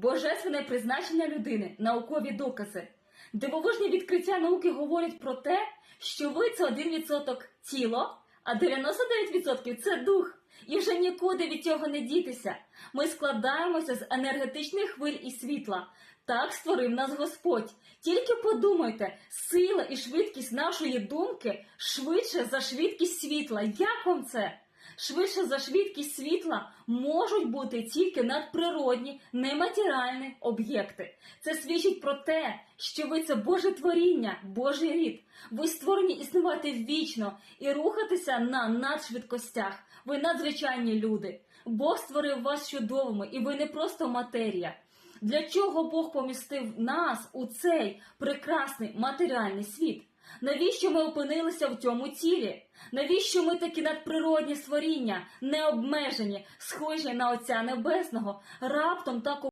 божественне призначення людини, наукові докази. Дивовижні відкриття науки говорять про те, що ви це 1% тіло, а 99% це дух. І вже нікуди від цього не дітися. Ми складаємося з енергетичних хвиль і світла. Так створив нас Господь. Тільки подумайте, сила і швидкість нашої думки швидше за швидкість світла. Як вам це? Швидше за швидкість світла можуть бути тільки надприродні, нематеріальні об'єкти. Це свідчить про те, що ви це Боже творіння, Божий рід. Ви створені існувати вічно і рухатися на надшвидкостях. Ви надзвичайні люди. Бог створив вас чудовими, і ви не просто матерія. Для чого Бог помістив нас у цей прекрасний матеріальний світ? Навіщо ми опинилися в цьому тілі? Навіщо ми такі надприродні створіння, необмежені, схожі на Отця Небесного, раптом так